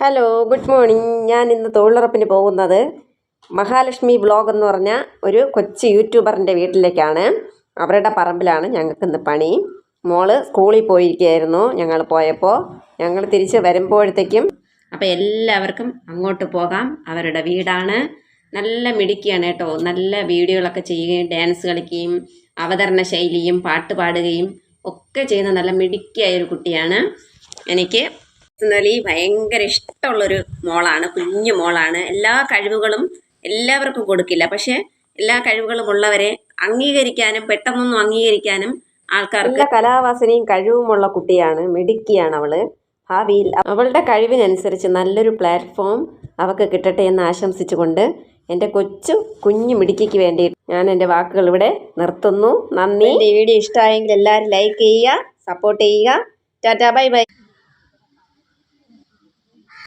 Hello good morning ഞാൻ ഇന്ന് തൊഴിലുറപ്പിന് പോകുന്നത് മഹാലക്ഷ്മി ബ്ലോഗ് എന്ന് പറഞ്ഞ ഒരു കൊച്ചു യൂട്യൂബറിന്റെ വീട്ടിലേക്കാണ്. അവരുടെ പറമ്പിലാണ് ഞങ്ങൾക്ക് ഇന്ന് പണി. മോൾ സ്കൂളിൽ പോയിരിക്കുകയായിരുന്നു. ഞങ്ങൾ പോയപ്പോൾ ഞങ്ങൾ തിരിച്ച് വരുമ്പോഴത്തേക്കും അപ്പോൾ എല്ലാവർക്കും അങ്ങോട്ട് പോകാം. അവരുടെ വീടാണ്. നല്ല മിടുക്കിയാണ് കേട്ടോ. നല്ല വീഡിയോകളൊക്കെ ചെയ്യുകയും ഡാൻസ് കളിക്കുകയും അവതരണ ശൈലിയും പാട്ട് പാടുകയും ഒക്കെ ചെയ്യുന്ന നല്ല മിടുക്കിയായ ഒരു കുട്ടിയാണ്. എനിക്ക് പേഴ്സണലി ഭയങ്കര ഇഷ്ടമുള്ളൊരു മോളാണ് കുഞ്ഞു മോളാണ്. എല്ലാ കഴിവുകളും എല്ലാവർക്കും കൊടുക്കില്ല. പക്ഷേ എല്ലാ കഴിവുകളും ഉള്ളവരെ അംഗീകരിക്കാനും പെട്ടെന്നൊന്നും അംഗീകരിക്കാനും ആൾക്കാർക്ക് കലാവാസനയും കഴിവുമുള്ള കുട്ടിയാണ് മിടുക്കിയാണ് അവൾ. ഭാവിയിൽ അവളുടെ കഴിവിനനുസരിച്ച് നല്ലൊരു പ്ലാറ്റ്ഫോം അവൾക്ക് കിട്ടട്ടെ എന്ന് ആശംസിച്ചുകൊണ്ട് എന്റെ കൊച്ചു കുഞ്ഞു മിടുക്കിക്ക് വേണ്ടി ഞാൻ എന്റെ വാക്കുകൾ ഇവിടെ നിർത്തുന്നു. നന്ദി. ഈ വീഡിയോ ഇഷ്ടമായെങ്കിൽ എല്ലാവരും ലൈക്ക് ചെയ്യുക സപ്പോർട്ട് ചെയ്യുക. Tata bye bye.